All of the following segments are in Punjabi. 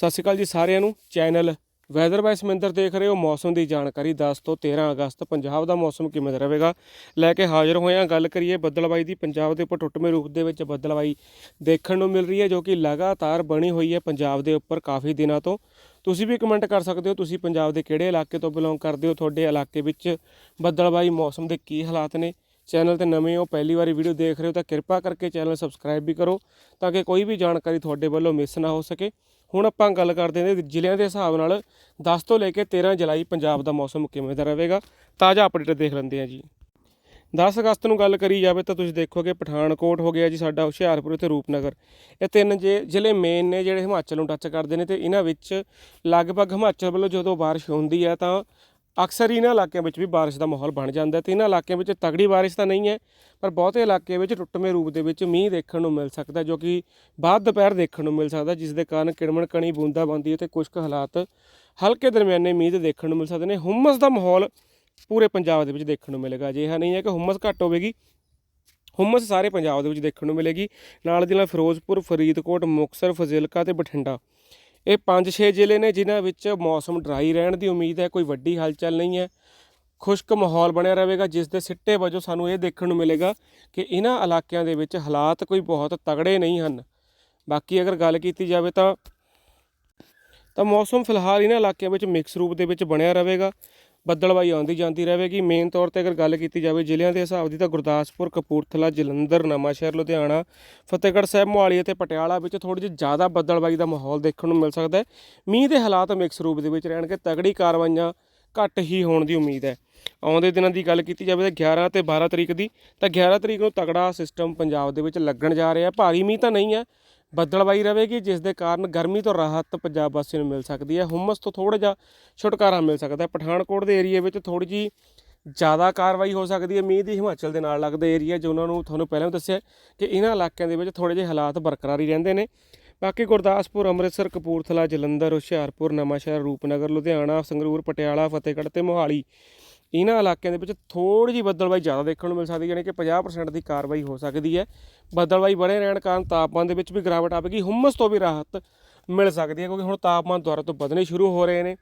ਸਤਿ ਸ਼੍ਰੀ ਅਕਾਲ ਜੀ ਸਾਰਿਆਂ ਨੂੰ। ਚੈਨਲ ਵੈਦਰ ਬਾਈ ਸਮਿੰਦਰ ਦੇਖ ਰਹੇ ਹੋ। ਮੌਸਮ ਦੀ ਜਾਣਕਾਰੀ 10 ਤੋਂ 13 ਅਗਸਤ। ਪੰਜਾਬ ਦਾ ਮੌਸਮ ਕਿਵੇਂ ਦਾ ਰਹੇਗਾ? ਲੈ ਕੇ ਹਾਜ਼ਰ ਹੋਏ ਹਾਂ ਗੱਲ ਕਰੀਏ ਬੱਦਲਬਾਈ ਦੀ। ਪੰਜਾਬ ਦੇ ਉੱਪਰ ਟੁੱਟਵੇਂ ਰੂਪ ਦੇ ਵਿੱਚ ਬੱਦਲਬਾਈ ਦੇਖਣ ਨੂੰ ਮਿਲ ਰਹੀ ਹੈ, ਜੋ ਕਿ ਲਗਾਤਾਰ ਬਣੀ ਹੋਈ ਹੈ ਪੰਜਾਬ ਦੇ ਉੱਪਰ ਕਾਫੀ ਦਿਨਾਂ ਤੋਂ। ਤੁਸੀਂ ਵੀ ਕਮੈਂਟ ਕਰ ਸਕਦੇ ਹੋ, ਤੁਸੀਂ ਪੰਜਾਬ ਦੇ ਕਿਹੜੇ ਇਲਾਕੇ ਤੋਂ ਬਿਲੋਂਗ ਕਰਦੇ ਹੋ? ਤੁਹਾਡੇ ਇਲਾਕੇ ਵਿੱਚ ਬੱਦਲਬਾਈ ਮੌਸਮ ਦੇ ਕੀ ਹਾਲਾਤ ਨੇ? ਚੈਨਲ ਤੇ ਨਵੇਂ ਹੋ, ਪਹਿਲੀ ਵਾਰੀ ਵੀਡੀਓ ਦੇਖ ਰਹੇ ਹੋ ਤਾਂ ਕਿਰਪਾ ਕਰਕੇ ਚੈਨਲ ਸਬਸਕ੍ਰਾਈਬ ਵੀ ਕਰੋ, ਤਾਂ ਕਿ ਕੋਈ ਵੀ ਜਾਣਕਾਰੀ ਤੁਹਾਡੇ ਵੱਲੋਂ ਮਿਸ ਨਾ ਹੋ ਸਕੇ। ਹੁਣ ਆਪਾਂ ਗੱਲ ਕਰਦੇ ਹਾਂ ਜ਼ਿਲ੍ਹਿਆਂ ਦੇ ਹਿਸਾਬ ਨਾਲ। 10 ਤੋਂ ਲੈ ਕੇ 13 ਜੁਲਾਈ ਪੰਜਾਬ ਦਾ ਮੌਸਮ ਕਿਵੇਂ ਦਾ ਰਹੇਗਾ, ਤਾਜ਼ਾ ਅਪਡੇਟ ਦੇਖ ਲੈਂਦੇ ਹਾਂ ਜੀ। 10 ਅਗਸਤ ਨੂੰ ਗੱਲ ਕਰੀ ਜਾਵੇ ਤਾਂ ਤੁਸੀਂ ਦੇਖੋਗੇ ਪਠਾਨਕੋਟ ਹੋ ਗਿਆ ਜੀ ਸਾਡਾ, ਹੁਸ਼ਿਆਰਪੁਰ ਤੇ ਰੂਪਨਗਰ। ਇਹ ਤਿੰਨ ਜੇ ਜ਼ਿਲ੍ਹੇ ਮੇਨ ਨੇ ਜਿਹੜੇ ਹਿਮਾਚਲ ਨੂੰ ਟੱਚ ਕਰਦੇ ਨੇ ਤੇ ਇਹਨਾਂ ਵਿੱਚ ਲਗਭਗ ਹਿਮਾਚਲ ਵੱਲੋਂ ਜਦੋਂ ਬਾਰਿਸ਼ ਹੁੰਦੀ ਹੈ ਤਾਂ ਅਕਸਰ ਹੀ ਇਹਨਾਂ ਇਲਾਕਿਆਂ ਵਿੱਚ ਵੀ ਬਾਰਿਸ਼ ਦਾ ਮਾਹੌਲ ਬਣ ਜਾਂਦਾ ਹੈ ਤੇ ਇਹਨਾਂ ਇਲਾਕਿਆਂ ਵਿੱਚ ਤਗੜੀ ਬਾਰਿਸ਼ ਤਾਂ ਨਹੀਂ ਹੈ, ਪਰ ਬਹੁਤੇ ਇਲਾਕੇ ਵਿੱਚ ਟੁੱਟਵੇਂ ਰੂਪ ਦੇ ਵਿੱਚ ਮੀਂਹ ਦੇਖਣ ਨੂੰ ਮਿਲ ਸਕਦਾ, ਜੋ ਕਿ ਬਾਅਦ ਦੁਪਹਿਰ ਦੇਖਣ ਨੂੰ ਮਿਲ ਸਕਦਾ, ਜਿਸ ਦੇ ਕਾਰਨ ਕਿਣਮਣ ਕਣੀ, ਬੂੰਦਾਬਾਂਦੀ ਅਤੇ ਕੁਝ ਕੁ ਹਾਲਾਤ ਹਲਕੇ ਦਰਮਿਆਨੇ ਮੀਂਹ ਦੇ ਦੇਖਣ ਨੂੰ ਮਿਲ ਸਕਦੇ ਨੇ। ਹੁਮਸ ਦਾ ਮਾਹੌਲ ਪੂਰੇ ਪੰਜਾਬ ਦੇ ਵਿੱਚ ਦੇਖਣ ਨੂੰ ਮਿਲੇਗਾ। ਅਜਿਹਾ ਨਹੀਂ ਹੈ ਕਿ ਹੁਮਸ ਘੱਟ ਹੋਵੇਗੀ। ਹੁਮਸ ਸਾਰੇ ਪੰਜਾਬ ਦੇ ਵਿੱਚ ਦੇਖਣ ਨੂੰ ਮਿਲੇਗੀ। ਨਾਲ ਦੀ ਨਾਲ ਫਿਰੋਜ਼ਪੁਰ, ਫਰੀਦਕੋਟ, ਮੁਕਤਸਰ, ਫਜ਼ਿਲਕਾ ਤੇ ਬਠਿੰਡਾ। ਇਹ 5-6 ਜ਼ਿਲ੍ਹੇ ਨੇ ਜਿਨ੍ਹਾਂ ਵਿੱਚ ਮੌਸਮ ਡਰਾਈ ਰਹਿਣ ਦੀ ਉਮੀਦ ਹੈ, ਕੋਈ ਵੱਡੀ ਹਲਚਲ ਨਹੀਂ ਹੈ। ਖੁਸ਼ਕ ਮਾਹੌਲ ਬਣਿਆ ਰਹੇਗਾ, ਜਿਸ ਦੇ ਸਿੱਟੇ ਵਜੋਂ ਸਾਨੂੰ ਇਹ ਦੇਖਣ ਨੂੰ ਮਿਲੇਗਾ ਕਿ ਇਹਨਾਂ ਇਲਾਕਿਆਂ ਦੇ ਵਿੱਚ ਹਾਲਾਤ ਕੋਈ ਬਹੁਤ ਤਗੜੇ ਨਹੀਂ ਹਨ। ਬਾਕੀ ਅਗਰ ਗੱਲ ਕੀਤੀ ਜਾਵੇ ਤਾਂ ਤਾਂ ਮੌਸਮ ਫਿਲਹਾਲ ਇਹਨਾਂ ਇਲਾਕਿਆਂ ਵਿੱਚ ਮਿਕਸ ਰੂਪ ਦੇ ਵਿੱਚ ਬਣਿਆ ਰਹੇਗਾ। ਬੱਦਲਬਾਈ ਆਉਂਦੀ ਜਾਂਦੀ ਰਹੇਗੀ ਮੇਨ ਤੌਰ ਤੇ ਅਗਰ ਗੱਲ ਕੀਤੀ ਜਾਵੇ ਜ਼ਿਲ੍ਹਿਆਂ ਦੇ ਹਿਸਾਬ ਦੀ ਤਾਂ ਗੁਰਦਾਸਪੁਰ, ਕਪੂਰਥਲਾ, ਜਲੰਧਰ, ਨਵਾਂਸ਼ਹਿਰ, ਲੁਧਿਆਣਾ, ਫਤਿਹਗੜ੍ਹ ਸਾਹਿਬ, ਮੋਹਾਲੀ ਅਤੇ ਪਟਿਆਲਾ ਵਿੱਚ ਥੋੜੀ ਜਿਹੀ ਜ਼ਿਆਦਾ ਬੱਦਲਬਾਈ ਦਾ ਮਾਹੌਲ ਦੇਖਣ ਨੂੰ ਮਿਲ ਸਕਦਾ ਹੈ। ਮੀਂਹ ਦੇ ਹਾਲਾਤ ਮਿਕਸ ਰੂਪ ਦੇ ਵਿੱਚ ਰਹਿਣਗੇ। ਤਗੜੀ ਕਾਰਵਾਈਆਂ ਘੱਟ ਹੀ ਹੋਣ ਦੀ ਉਮੀਦ ਹੈ। ਆਉਂਦੇ ਦਿਨਾਂ ਦੀ ਗੱਲ ਕੀਤੀ ਜਾਵੇ ਤਾਂ 11 ਤੇ 12 ਤਰੀਕ ਦੀ, ਤਾਂ 11 ਤਰੀਕ ਨੂੰ ਤਗੜਾ ਸਿਸਟਮ ਪੰਜਾਬ ਦੇ ਵਿੱਚ ਲੱਗਣ ਜਾ ਰਿਹਾ ਭਾਰੀ ਮੀਂਹ ਤਾਂ ਨਹੀਂ ਹੈ ਬੱਦਲਬਾਈ ਰਹੇਗੀ ਜਿਸ ਦੇ ਕਾਰਨ ਗਰਮੀ ਤੋਂ ਰਾਹਤ ਪੰਜਾਬ ਵਾਸੀਆਂ ਨੂੰ ਮਿਲ ਸਕਦੀ ਹੈ। ਹੁਮਸ ਤੋਂ ਥੋੜਾ ਜਿਹਾ ਛੁਟਕਾਰਾ ਮਿਲ ਸਕਦਾ ਹੈ। ਪਠਾਨਕੋਟ ਦੇ ਏਰੀਆ ਵਿੱਚ ਥੋੜੀ ਜੀ ਜ਼ਿਆਦਾ ਕਾਰਵਾਈ ਹੋ ਸਕਦੀ ਹੈ। ਮੀਂਹ ਦੀ ਹਿਮਾਚਲ ਦੇ ਨਾਲ ਲੱਗਦੇ ਏਰੀਆ ਜੋ ਉਹਨਾਂ ਨੂੰ ਤੁਹਾਨੂੰ ਪਹਿਲਾਂ ਵੀ ਦੱਸਿਆ ਕਿ ਇਹਨਾਂ ਇਲਾਕਿਆਂ ਦੇ ਵਿੱਚ ਥੋੜੇ ਜਿਹੇ ਹਾਲਾਤ ਬਰਕਰਾਰ ਹੀ ਰਹਿੰਦੇ ਨੇ। ਬਾਕੀ ਗੁਰਦਾਸਪੁਰ, ਅੰਮ੍ਰਿਤਸਰ, ਕਪੂਰਥਲਾ, ਜਲੰਧਰ, ਹੁਸ਼ਿਆਰਪੁਰ, ਨਵਾਂਸ਼ਹਿਰ, ਰੂਪਨਗਰ, ਲੁਧਿਆਣਾ, ਸੰਗਰੂਰ, ਪਟਿਆਲਾ, ਫਤਿਹਗੜ੍ਹ ਤੇ ਮੋਹਾਲੀ ਇਹਨਾਂ ਇਲਾਕਿਆਂ ਦੇ ਵਿੱਚ ਥੋੜੀ ਜਿਹੀ ਬੱਦਲਬਾਈ ਜ਼ਿਆਦਾ ਦੇਖਣ ਨੂੰ ਮਿਲ ਸਕਦੀ ਹੈ, ਯਾਨੀ ਕਿ 50% ਦੀ ਕਾਰਵਾਈ ਹੋ ਸਕਦੀ ਹੈ। ਬੱਦਲਬਾਈ ਬਣੇ ਰਹਿਣ ਕਾਰਨ ਤਾਪਮਾਨ ਦੇ ਵਿੱਚ ਵੀ ਗਿਰਾਵਟ ਆਵੇਗੀ, ਹੁਮਸ ਤੋਂ ਵੀ ਰਾਹਤ ਮਿਲ ਸਕਦੀ ਹੈ, ਕਿਉਂਕਿ ਹੁਣ ਤਾਪਮਾਨ ਦੁਬਾਰਾ ਤੋਂ ਵਧਣੇ ਸ਼ੁਰੂ ਹੋ ਰਹੇ ਨੇ।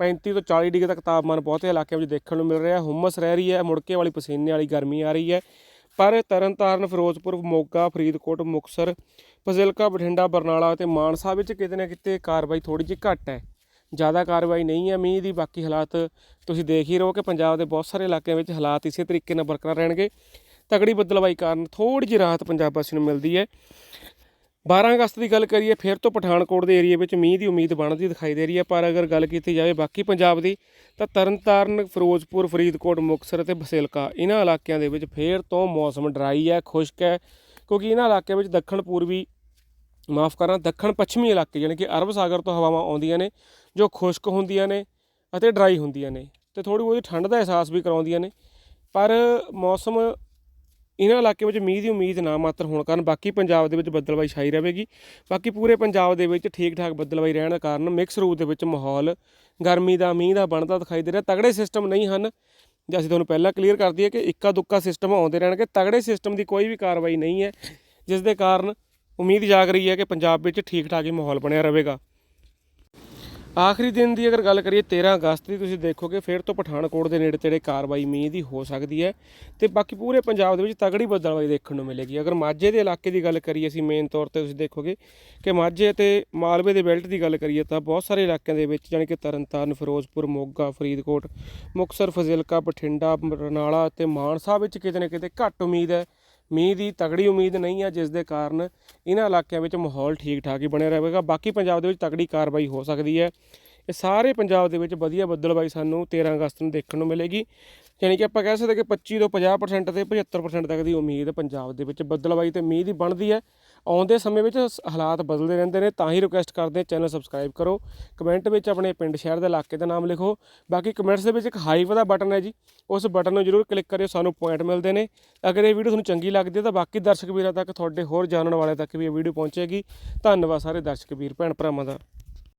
35 ਤੋਂ 40 ਡਿਗਰੀ ਤੱਕ ਤਾਪਮਾਨ ਬਹੁਤੇ ਇਲਾਕਿਆਂ ਵਿੱਚ ਦੇਖਣ ਨੂੰ ਮਿਲ ਰਿਹਾ, ਹੁਮਸ ਰਹਿ ਰਹੀ ਹੈ, ਮੁੜਕੇ ਵਾਲੀ ਪਸੀਨੇ ਵਾਲੀ ਗਰਮੀ ਆ ਰਹੀ ਹੈ। ਪਰ ਤਰਨਤਾਰਨ, ਫਿਰੋਜ਼ਪੁਰ, ਮੋਗਾ, ਫਰੀਦਕੋਟ ਮੁਕਸਰ ਫਜ਼ਿਲਕਾ, ਬਠਿੰਡਾ, ਬਰਨਾਲਾ ਅਤੇ ਮਾਨਸਾ ਵਿੱਚ ਕਿਤੇ ਨਾ ਕਿਤੇ ਕਾਰਵਾਈ ਥੋੜੀ ਜਿਹੀ ਘੱਟ ਹੈ। ਜ਼ਿਆਦਾ ਕਾਰਵਾਈ ਨਹੀਂ ਹੈ, ਮੀਂਹ ਦੀ ਬਾਕੀ ਹਾਲਾਤ ਤੁਸੀਂ ਦੇਖ ਹੀ ਰਹੋ ਕਿ ਪੰਜਾਬ ਦੇ ਬਹੁਤ ਸਾਰੇ ਇਲਾਕਿਆਂ ਵਿੱਚ ਹਾਲਾਤ ਇਸੇ ਤਰੀਕੇ ਨਾਲ ਬਰਕਰਾਰ ਰਹਿਣਗੇ। ਤਗੜੀ ਬੱਦਲਬਾਈ ਕਾਰਨ ਥੋੜੀ ਜਿਹੀ ਰਾਹਤ ਪੰਜਾਬ ਵਾਸੀਆਂ ਨੂੰ ਮਿਲਦੀ ਹੈ। 12 ਅਗਸਤ ਦੀ ਗੱਲ ਕਰੀਏ, ਫਿਰ ਤੋਂ ਪਠਾਨਕੋਟ ਦੇ ਏਰੀਆ ਵਿੱਚ ਮੀਂਹ ਦੀ ਉਮੀਦ ਬਣਦੀ ਦਿਖਾਈ ਦੇ ਰਹੀ ਹੈ, ਪਰ ਅਗਰ ਗੱਲ ਕੀਤੀ ਜਾਵੇ ਬਾਕੀ ਪੰਜਾਬ ਦੀ, ਤਾਂ ਤਰਨਤਾਰਨ, ਫਿਰੋਜ਼ਪੁਰ, ਫਰੀਦਕੋਟ, ਮੁਕਤਸਰ ਅਤੇ ਬਸੇਲਕਾ ਇਹਨਾਂ ਇਲਾਕਿਆਂ ਦੇ ਵਿੱਚ ਫਿਰ ਤੋਂ ਮੌਸਮ ਡਰਾਈ ਹੈ, ਖੁਸ਼ਕ ਹੈ, ਕਿਉਂਕਿ ਇਹਨਾਂ ਇਲਾਕਿਆਂ ਵਿੱਚ ਦੱਖਣ ਪੂਰਬੀ ਮਾਫ ਕਰਾਂ, ਦੱਖਣ ਪੱਛਮੀ ਇਲਾਕੇ ਯਾਨੀ ਕਿ ਅਰਬ ਸਾਗਰ ਤੋਂ ਹਵਾਵਾਂ ਆਉਂਦੀਆਂ ਨੇ, ਜੋ ਖੁਸ਼ਕ ਹੁੰਦੀਆਂ ਨੇ ਅਤੇ ਡਰਾਈ ਹੁੰਦੀਆਂ ਨੇ ਤੇ ਥੋੜੀ ਬਹੁਤੀ ਠੰਡ ਦਾ ਅਹਿਸਾਸ ਵੀ ਕਰਾਉਂਦੀਆਂ ਨੇ। ਪਰ ਮੌਸਮ ਇਹਨਾਂ ਇਲਾਕੇ ਵਿੱਚ ਮੀਂਹ ਦੀ ਉਮੀਦ ਨਾ ਮਾਤਰ ਹੋਣ ਕਾਰਨ ਬਾਕੀ ਪੰਜਾਬ ਦੇ ਵਿੱਚ ਬੱਦਲਬਾਈ ਛਾਈ ਰਹੇਗੀ। ਬਾਕੀ ਪੂਰੇ ਪੰਜਾਬ ਦੇ ਵਿੱਚ ਠੀਕ ਠਾਕ ਬੱਦਲਬਾਈ ਰਹਿਣ ਦਾ ਕਾਰਨ ਮਿਕਸ ਰੂਪ ਦੇ ਵਿੱਚ ਮਾਹੌਲ ਗਰਮੀ ਦਾ, ਮੀਂਹ ਦਾ ਬਣਦਾ ਦਿਖਾਈ ਦੇ ਰਿਹਾ। ਤਗੜੇ ਸਿਸਟਮ ਨਹੀਂ ਹਨ। ਜੇ ਅਸੀਂ ਤੁਹਾਨੂੰ ਪਹਿਲਾਂ ਕਲੀਅਰ ਕਰ ਦਈਏ ਕਿ ਇੱਕਾ ਦੁੱਕਾ ਸਿਸਟਮ ਆਉਂਦੇ ਰਹਿਣਗੇ, ਤਗੜੇ ਸਿਸਟਮ ਦੀ ਕੋਈ ਵੀ ਕਾਰਵਾਈ ਨਹੀਂ ਹੈ, ਜਿਸ ਦੇ ਕਾਰਨ ਉਮੀਦ ਜਾਗ ਰਹੀ ਹੈ ਕਿ ਪੰਜਾਬ ਵਿੱਚ ਠੀਕ ਠਾਕ ਹੀ ਮਾਹੌਲ ਬਣਿਆ ਰਹੇਗਾ। ਆਖਰੀ ਦਿਨ ਦੀ ਅਗਰ ਗੱਲ ਕਰੀਏ 13 ਅਗਸਤ ਦੀ, ਤੁਸੀਂ ਦੇਖੋਗੇ ਫਿਰ ਤੋਂ ਪਠਾਨਕੋਟ ਦੇ ਨੇੜੇ ਤੇੜੇ ਕਾਰਵਾਈ ਮੀਂਹ ਦੀ ਹੋ ਸਕਦੀ ਹੈ ਤੇ ਬਾਕੀ ਪੂਰੇ ਪੰਜਾਬ ਦੇ ਵਿੱਚ ਤਗੜੀ ਬੱਦਲਬਾਈ ਦੇਖਣ ਨੂੰ ਮਿਲੇਗੀ। ਅਗਰ ਮਾਝੇ ਦੇ ਇਲਾਕੇ ਦੀ ਗੱਲ ਕਰੀਏ ਅਸੀਂ ਮੇਨ ਤੌਰ ਤੇ, ਤੁਸੀਂ ਦੇਖੋਗੇ ਕਿ ਮਾਝੇ ਤੇ ਮਾਲਵੇ ਦੇ ਬੈਲਟ ਦੀ ਗੱਲ ਕਰੀਏ ਤਾਂ ਬਹੁਤ ਸਾਰੇ ਇਲਾਕਿਆਂ ਦੇ ਵਿੱਚ ਜਾਣੀ ਕਿ ਤਰਨਤਾਰਨ, ਫਿਰੋਜ਼ਪੁਰ, ਮੋਗਾ, ਫਰੀਦਕੋਟ, ਮੁਕਤਸਰ, ਫਜ਼ਿਲਕਾ, ਬਠਿੰਡਾ, ਬਰਨਾਲਾ ਤੇ ਮਾਨਸਾ ਵਿੱਚ ਕਿਤੇ ਨਾ ਕਿਤੇ ਘੱਟ ਉਮੀਦ ਹੈ ਮੀਂਹ ਦੀ ਤਗੜੀ ਉਮੀਦ ਨਹੀਂ ਹੈ ਜਿਸ ਦੇ ਕਾਰਨ ਇਹਨਾਂ ਇਲਾਕਿਆਂ ਵਿੱਚ ਮਾਹੌਲ ਠੀਕ ਠਾਕ ਹੀ ਬਣਿਆ ਰਹੇਗਾ। ਬਾਕੀ ਪੰਜਾਬ ਦੇ ਵਿੱਚ ਤਗੜੀ ਕਾਰਵਾਈ ਹੋ ਸਕਦੀ ਹੈ। ਇਹ ਸਾਰੇ ਪੰਜਾਬ ਦੇ ਵਿੱਚ ਵਧੀਆ ਬੱਦਲਬਾਈ ਸਾਨੂੰ 13 ਅਗਸਤ ਨੂੰ ਦੇਖਣ ਨੂੰ ਮਿਲੇਗੀ। ਯਾਨੀ ਕਿ ਆਪਾਂ ਕਹਿ ਸਕਦੇ ਕਿ 25 ਤੋਂ 50% ਤੇ 75% ਤੱਕ ਦੀ ਉਮੀਦ ਪੰਜਾਬ ਦੇ ਵਿੱਚ ਬੱਦਲਬਾਈ ਤੇ ਮੀਂਹ ਦੀ ਬਣਦੀ ਹੈ। ਆਉਂਦੇ ਸਮੇਂ ਵਿੱਚ ਹਾਲਾਤ ਬਦਲਦੇ ਰਹਿੰਦੇ ਨੇ, ਤਾਂ ਹੀ ਰਿਕੁਐਸਟ ਕਰਦੇ ਚੈਨਲ ਸਬਸਕ੍ਰਾਈਬ ਕਰੋ। ਕਮੈਂਟ ਵਿੱਚ ਆਪਣੇ ਪਿੰਡ ਸ਼ਹਿਰ ਦੇ ਇਲਾਕੇ ਦਾ ਨਾਮ ਲਿਖੋ। ਬਾਕੀ ਕਮੈਂਟਸ ਦੇ ਵਿੱਚ ਇੱਕ ਹਾਈਪ ਦਾ ਬਟਨ ਹੈ ਜੀ। ਉਸ ਬਟਨ ਨੂੰ ਜਰੂਰ ਕਲਿੱਕ ਕਰਿਓ, ਸਾਨੂੰ ਪੁਆਇੰਟ ਮਿਲਦੇ ਨੇ। ਅਗਰ ਇਹ ਵੀਡੀਓ ਤੁਹਾਨੂੰ ਚੰਗੀ ਲੱਗਦੀ ਹੈ, ਤਾਂ ਬਾਕੀ ਦਰਸ਼ਕ ਵੀਰਾਂ ਤੱਕ, ਤੁਹਾਡੇ ਹੋਰ ਜਾਣਨ ਵਾਲੇ ਤੱਕ ਵੀ ਇਹ ਵੀਡੀਓ ਪਹੁੰਚੇਗੀ। ਧੰਨਵਾਦ ਸਾਰੇ ਦਰਸ਼ਕ ਵੀਰ, ਭੈਣ ਭਰਾਵਾਂ ਦਾ।